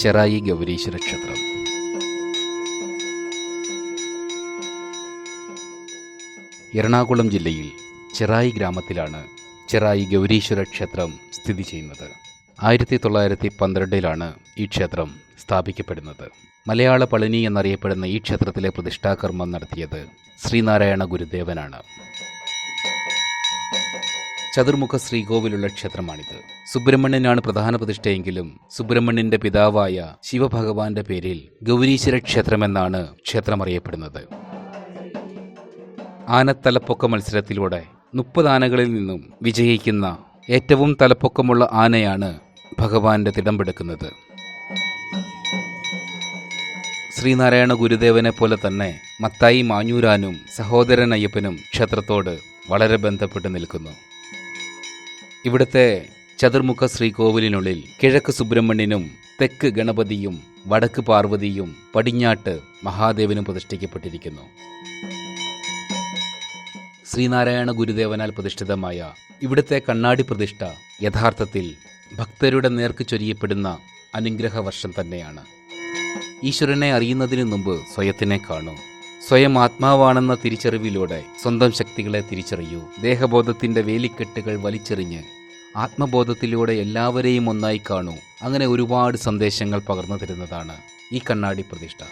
ചെറായി ഗൗരീശ്വര ക്ഷേത്രം. എറണാകുളം ജില്ലയിൽ ചെറായി ഗ്രാമത്തിലാണ് ചെറായി ഗൗരീശ്വര ക്ഷേത്രം സ്ഥിതി ചെയ്യുന്നത്. ആയിരത്തി തൊള്ളായിരത്തി പന്ത്രണ്ടിലാണ് ഈ ക്ഷേത്രം സ്ഥാപിക്കപ്പെടുന്നത്. മലയാള പളനി എന്നറിയപ്പെടുന്ന ഈ ക്ഷേത്രത്തിലെ പ്രതിഷ്ഠാകർമ്മം നടത്തിയത് ശ്രീനാരായണ ഗുരുദേവനാണ്. ചതുർമുഖ ശ്രീകോവിലുള്ള ക്ഷേത്രമാണിത്. സുബ്രഹ്മണ്യനാണ് പ്രധാന പ്രതിഷ്ഠയെങ്കിലും സുബ്രഹ്മണ്യന്റെ പിതാവായ ശിവഭഗവാന്റെ പേരിൽ ഗൗരീശ്വര ക്ഷേത്രമെന്നാണ് ക്ഷേത്രം അറിയപ്പെടുന്നത് ആനത്തലപ്പൊക്ക മത്സരത്തിലൂടെ മുപ്പത് ആനകളിൽ നിന്നും വിജയിക്കുന്ന ഏറ്റവും തലപ്പൊക്കമുള്ള ആനയാണ് ഭഗവാന്റെ തിടമ്പെടുക്കുന്നത്. ശ്രീനാരായണ ഗുരുദേവനെ പോലെ തന്നെ മത്തായി മാഞ്ഞൂരാനും സഹോദരൻ അയ്യപ്പനും ക്ഷേത്രത്തോട് വളരെ ബന്ധപ്പെട്ട് നിൽക്കുന്നു. ഇവിടുത്തെ ചതുർമുഖ ശ്രീകോവിലിനുള്ളിൽ കിഴക്ക് സുബ്രഹ്മണ്യനും തെക്ക് ഗണപതിയും വടക്ക് പാർവതിയും പടിഞ്ഞാട്ട് മഹാദേവനും പ്രതിഷ്ഠിക്കപ്പെട്ടിരിക്കുന്നു. ശ്രീനാരായണ ഗുരുദേവനാൽ പ്രതിഷ്ഠിതമായ ഇവിടുത്തെ കണ്ണാടി പ്രതിഷ്ഠ യഥാർത്ഥത്തിൽ ഭക്തരുടെ നേർക്ക് ചൊരിയപ്പെടുന്ന അനുഗ്രഹ വർഷം തന്നെയാണ്. ഈശ്വരനെ അറിയുന്നതിന് മുമ്പ് സ്വയത്തിനെ കാണൂ. സ്വയം ആത്മാവാണെന്ന തിരിച്ചറിവിലൂടെ സ്വന്തം ശക്തികളെ തിരിച്ചറിയൂ. ദേഹബോധത്തിന്റെ വേലിക്കെട്ടുകൾ വലിച്ചെറിഞ്ഞ് ആത്മബോധത്തിലൂടെ എല്ലാവരെയും ഒന്നായി കാണൂ. അങ്ങനെ ഒരുപാട് സന്ദേശങ്ങൾ പകർന്നു തരുന്നതാണ് ഈ കണ്ണാടി പ്രതിഷ്ഠ.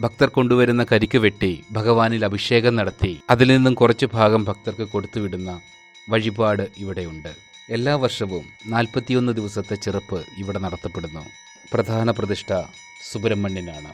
ഭക്തർ കൊണ്ടുവരുന്ന കരിക്ക് വെട്ടി ഭഗവാനിൽ അഭിഷേകം നടത്തി. അതിൽ നിന്നും കുറച്ച് ഭാഗം ഭക്തർക്ക് കൊടുത്തുവിടുന്ന വഴിപാട് ഇവിടെയുണ്ട്. എല്ലാ വർഷവും നാൽപ്പത്തിയൊന്ന് ദിവസത്തെ ചെറുപ്പ് ഇവിടെ നടത്തപ്പെടുന്നു. പ്രധാന പ്രതിഷ്ഠ സുബ്രഹ്മണ്യനാണ്.